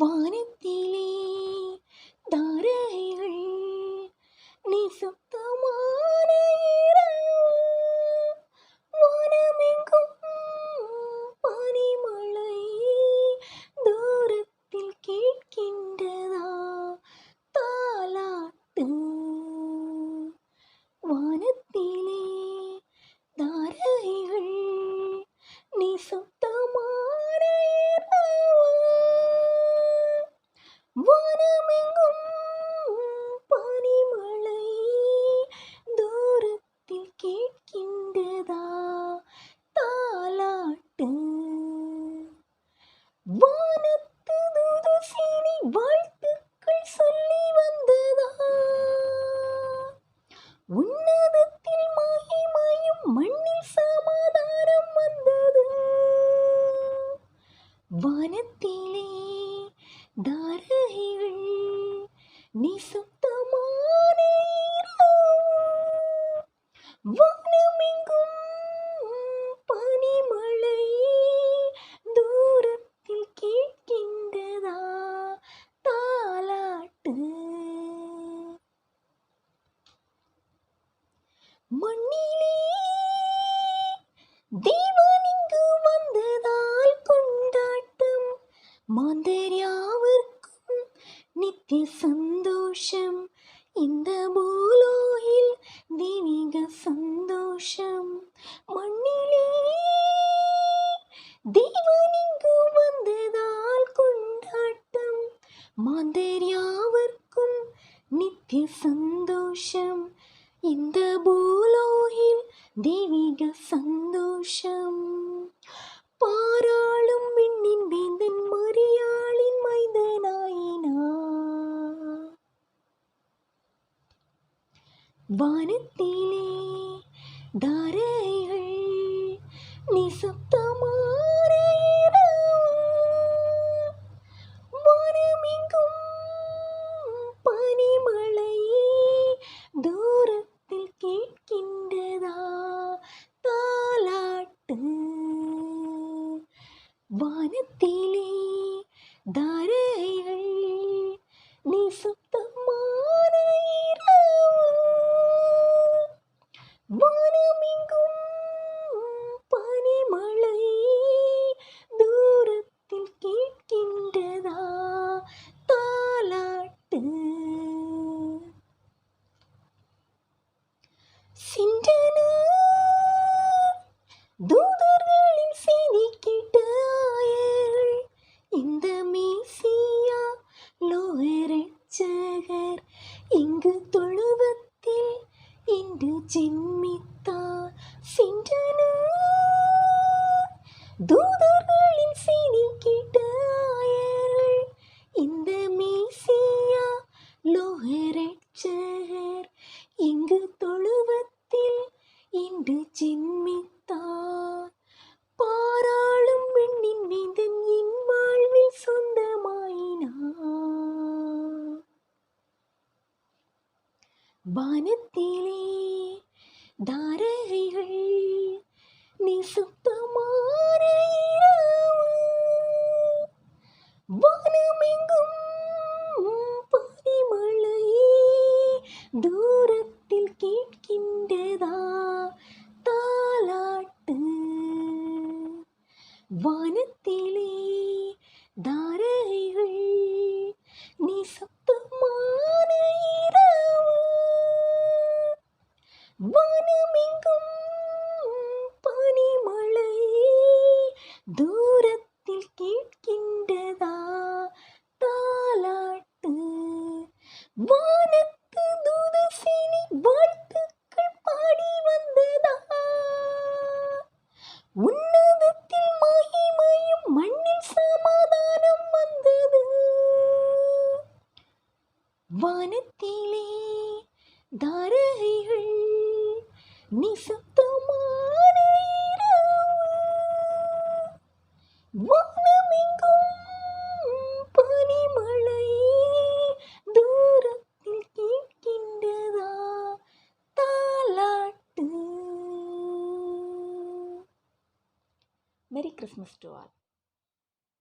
வானத்திலே வாழ்த்துக்கள் சொல்லி வந்ததா? உன்னதத்தில் மகிமையும் மண்ணில் சமாதானம் வந்தது. வானத்திலே தாரகைகள் நிசப்தமான வா தேவன் இங்கு வந்ததால் கொண்டாட்டம். மாந்தர் யாவர்க்கும் நித்திய சந்தோஷம். இந்த பூலோகில் தெய்வீக சந்தோஷம். மண்ணிலே தேவன் இங்கு வந்ததால் கொண்டாட்டம். மாந்தர் யாவர்க்கும் நித்திய சந்தோஷம். இந்த பூ தெய்வீக சந்தோஷம். பாராளும் விண்ணின் வேந்தன் மரியாளின் மைந்தனாயினா. வானத்திலே தாரைகள் தாரைகள் இன்று ஜென்மித்தார் சென்றன தூதர்களின் செய்தி கேட்ட ஆயர்கள் இந்த மேசியா லோகரட்சகர் இங்கு தொழுவத்தில் இன்று ஜென்மித்தார் பாராளும் பெண்ணின் வேந்தன் என் வாழ்வில் சொந்தமாயினார் வானத்திலே தாரைகள் நீ சுத்தமான தூரத்தில் கேட்கின்றதா தாலாட்டு? வானத்து தூதசினி வாழ்த்துக்கள் பாடி வந்ததா? உன்னதத்தில் மகிமையும் மண்ணில் சமாதானம் வந்தது. வானத்திலே தாரகைகள் நிசப்தமான Christmas to all.